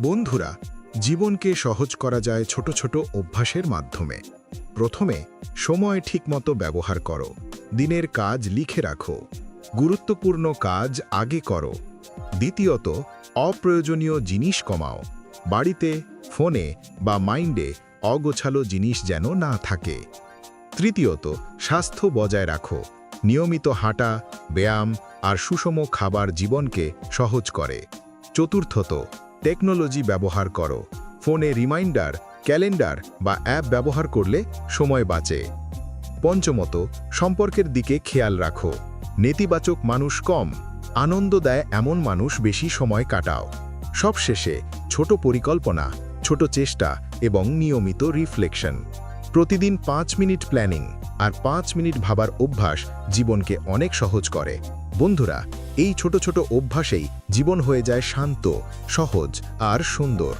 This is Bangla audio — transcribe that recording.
বন্ধুরা, জীবনকে সহজ করা যায় ছোট ছোট অভ্যাসের মাধ্যমে। প্রথমে, সময় ঠিকমতো ব্যবহার করো। দিনের কাজ লিখে রাখো। গুরুত্বপূর্ণ কাজ আগে করো। দ্বিতীয়ত, অপ্রয়োজনীয় জিনিস কমাও। বাড়িতে, ফোনে বা মাইন্ডে অগোছালো জিনিস যেন না থাকে। তৃতীয়ত, স্বাস্থ্য বজায় রাখো। নিয়মিত হাঁটা, ব্যায়াম আর সুষম খাবার জীবনকে সহজ করে। চতুর্থত টেকনোলজি ব্যবহার করো। ফোনে রিমাইন্ডার, ক্যালেন্ডার বা অ্যাপ ব্যবহার করলে সময় বাঁচে। পঞ্চমত, সম্পর্কের দিকে খেয়াল রাখো। নেতিবাচক মানুষ কম, আনন্দ দেয় এমন মানুষ বেশি সময় কাটাও। সবশেষে, ছোট পরিকল্পনা, ছোট চেষ্টা এবং নিয়মিত রিফ্লেকশন। প্রতিদিন পাঁচ মিনিট প্ল্যানিং আর পাঁচ মিনিট ভাবার অভ্যাস জীবনকে অনেক সহজ করে। বন্ধুরা এই ছোট ছোট অভ্যাসেই জীবন হয়ে যায় শান্ত সহজ আর সুন্দর।